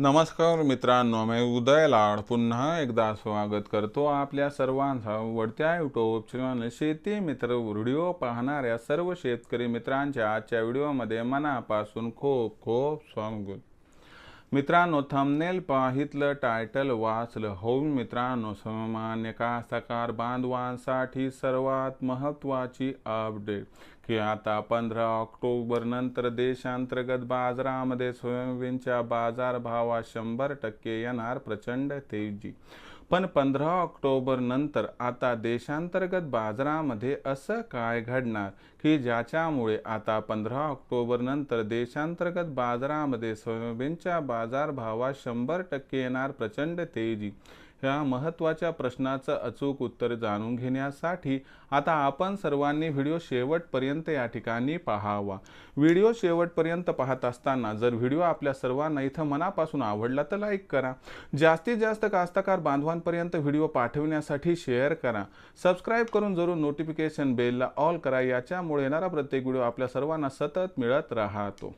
नमस्कार मित्रांनो मी उदय लाड. पुन्हा एकदा स्वागत करतो आपल्या सर्वांचा आवडत्या युट्यूब चॅनल शेती मित्र व्हिडिओ पाहणाऱ्या सर्व शेतकरी मित्रांच्या आजच्या व्हिडिओमध्ये मनापासून खूप खूप स्वागत. मित्रांनो थंबनेल पाहितलं टायटल वाचलं. होऊन मित्रांनो सामान्य कास्तकार बांधवांसाठी सर्वात महत्त्वाची अपडेट की आता पंधरा ऑक्टोबर नंतर देशांतर्गत बाजारामध्ये सोयाबीनच्या बाजारभावात शंभर टक्के येणार प्रचंड तेजी. पण पंधरा ऑक्टोबर नंतर आता देशांतर्गत बाजारामध्ये असं काय घडणार की ज्याच्यामुळे आता पंधरा ऑक्टोबर नंतर देशांतर्गत बाजारामध्ये सोयाबीनच्या बाजारभावात शंभर टक्के येणार प्रचंड तेजी? ह्या महत्त्वाच्या प्रश्नाचं अचूक उत्तर जाणून घेण्यासाठी आता आपण सर्वांनी व्हिडिओ शेवटपर्यंत या ठिकाणी पाहावा. व्हिडिओ शेवटपर्यंत पाहत असताना जर व्हिडिओ आपल्या सर्वांना इथं मनापासून आवडला तर लाईक करा. जास्तीत जास्त कास्तकार बांधवांपर्यंत व्हिडिओ पाठवण्यासाठी शेअर करा. सबस्क्राईब करून जरूर नोटिफिकेशन बेलला ऑल करा. याच्यामुळे येणारा प्रत्येक व्हिडिओ आपल्या सर्वांना सतत मिळत राहतो.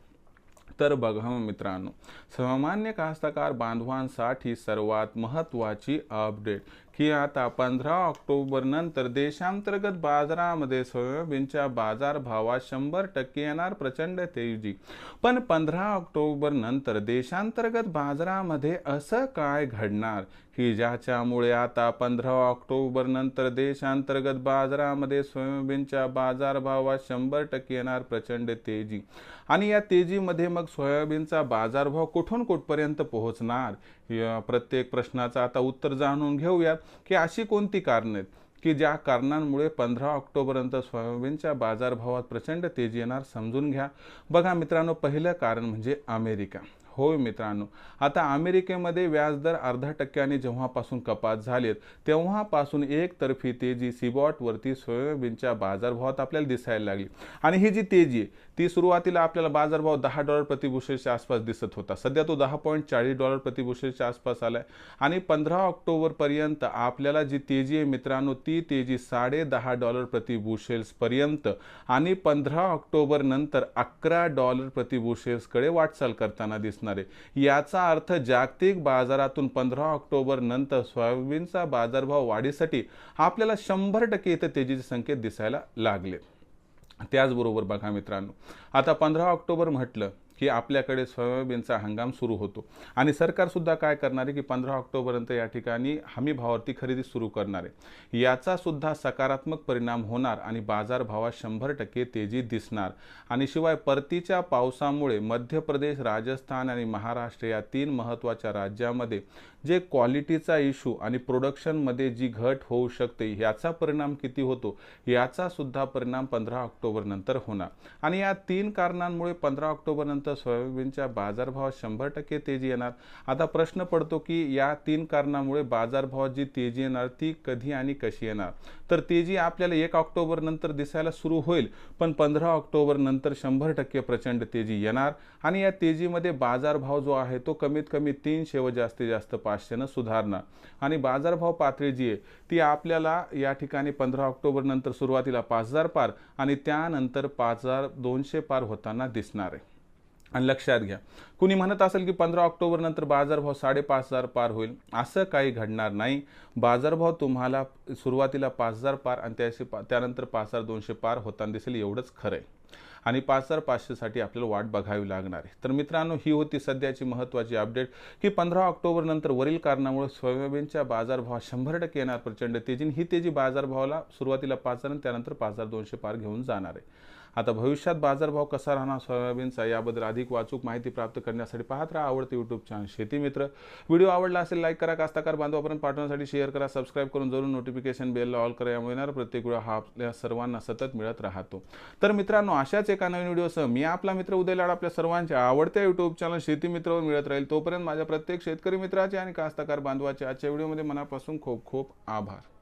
तर बघा मित्रांनो. सामान्य कास्तकार बांधवांसाठी सर्वात महत्त्वाची अपडेट की आता पंधरा ऑक्टोबर नंतर देशांतर्गत बाजारामध्ये सोयाबीनच्या बाजारभावात शंभर टक्के येणार प्रचंड तेजी. पण पंधरा ऑक्टोबर नंतर देशांतर्गत बाजारामध्ये असं काय घडणार? की ज्याच्यामुळे आता पंधरा ऑक्टोबर नंतर देशांतर्गत बाजारामध्ये सोयाबीनच्या बाजारभावात शंभर टक्के येणार प्रचंड तेजी? आणि या तेजीमध्ये मग सोयाबीनचा बाजारभाव कुठून कुठपर्यंत पोहोचणार? या प्रत्येक प्रश्नाचं आता उत्तर जाणून घेऊयात की अशी कोणती कारणं आहेत की ज्या कारणांमुळे पंधरा ऑक्टोबरनंतर सोयाबीनच्या बाजारभावात प्रचंड तेजी येणार समजून घ्या. बघा मित्रांनो पहिलं कारण म्हणजे अमेरिका. होय मित्रांनो. आता अमेरिकेमध्ये व्याजदर अर्धा टक्क्याने जेव्हापासून कपात झालेत तेव्हापासून एकतर्फी तेजी सिबॉटवरती सोयाबीनच्या बाजारभावात आपल्याला दिसायला लागली. आणि ही जी तेजी आहे ती सुरुवातीला आपल्याला बाजारभाव दहा डॉलर प्रतिबुशेलच्या आसपास दिसत होता. सध्या तो दहा पॉईंट चाळीस डॉलर प्रतिबुशेलच्या आसपास आलाय. आणि पंधरा ऑक्टोबरपर्यंत आपल्याला जी तेजी आहे मित्रांनो ती तेजी साडे दहा डॉलर प्रतिबुशेल्सपर्यंत आणि पंधरा ऑक्टोबर नंतर अकरा डॉलर प्रतिबुशेल्सकडे वाटचाल करताना दिसणार आहे याचा अर्थ जागतिक बाजारातून पंधरा ऑक्टोबर नंतर सोयाबीनचा बाजारभाव वाढीसाठी आपल्याला शंभर टक्के इथं तेजीचे संकेत दिसायला लागले. त्याचबरोबर बघा मित्रांनो आता पंधरा ऑक्टोबर म्हटलं की आपल्याकडे सोयाबीनचा हंगाम सुरू होतो. आणि सरकारसुद्धा काय करणार आहे की पंधरा ऑक्टोबरपर्यंत या ठिकाणी हमी भावावरती खरेदी सुरू करणार आहे. याचासुद्धा सकारात्मक परिणाम होणार आणि बाजारभावात शंभर टक्के तेजी दिसणार. आणि शिवाय परतीच्या पावसामुळे मध्य प्रदेश राजस्थान आणि महाराष्ट्र या तीन महत्त्वाच्या राज्यामध्ये जे क्वालिटीचा इशू आणि प्रोडक्शनमध्ये जी घट होऊ शकते याचा परिणाम किती होतो? याचा सुद्धा परिणाम पंधरा ऑक्टोबरनंतर होणार. आणि या तीन कारणांमुळे पंधरा ऑक्टोबरनंतर सोयाबीनच्या बाजारभावात शंभर टक्के तेजी येणार. आता प्रश्न पडतो की या तीन कारणामुळे बाजारभावात जी तेजी येणार ती कधी आणि कशी येणार? तर तेजी आपल्याला एक ऑक्टोबर नंतर दिसायला सुरू होईल पण पंधरा ऑक्टोबर नंतर शंभर टक्के प्रचंड तेजी येणार. आणि या तेजीमध्ये बाजारभाव जो आहे तो कमीत कमी तीनशे व जास्तीत जास्त पाचशेनं सुधारणार आणि बाजारभाव पातळी जी आहे ती आपल्याला या ठिकाणी पंधरा ऑक्टोबर नंतर सुरुवातीला पाच हजार पार आणि त्यानंतर पाच हजार दोनशे पार होताना दिसणार आहे. आणि लक्षात घ्या कुणी म्हणत असेल की पंधरा ऑक्टोबर नंतर बाजारभाव साडेपाच हजार पार होईल असं काही घडणार नाही. बाजारभाव तुम्हाला सुरुवातीला पाच हजार पार आणि त्याशी पा त्यानंतर पाच हजार दोनशे पार होताना दिसेल एवढंच खरं आहे. आणि पाच हजार पाचशेसाठी आपल्याला वाट बघावी लागणार आहे. तर मित्रांनो ही होती सध्याची महत्त्वाची अपडेट की पंधरा ऑक्टोबर नंतर वरील कारणामुळे सोयाबीनच्या बाजारभावात शंभर टक्के येणार प्रचंड तेजी ही तेजी बाजारभावाला सुरुवातीला पाच हजार आणि त्यानंतर पाच हजार दोनशे पार घेऊन जाणार आहे. आता भविष्यात बाजारभाव कसा राहणार सोयाबीनचा याबद्दल अधिक वाचूक माहिती प्राप्त करण्यासाठी पाहत राहा आवडते यूट्यूब चॅनल शेती मित्र. व्हिडिओ आवडला असेल लाईक करा कास्ताकार बांधवापर्यंत पाठवण्यासाठी शेअर करा सबस्क्राईब करून जरूर नोटिफिकेशन बेलला ऑल करा. यामुळे येणार प्रत्येक वेळा हा आपल्या सर्वांना सतत मिळत राहतो. तर मित्रांनो अशाच एका नवीन व्हिडिओसह मी आपला मित्र उदय लाड आपल्या सर्वांच्या आवडत्या यूट्यूब चॅनल शेती मित्रवर मिळत राहील. तोपर्यंत माझ्या प्रत्येक शेतकरी मित्राचे आणि कास्ताकार बांधवाचे आजच्या व्हिडिओमध्ये मनापासून खूप खूप आभार.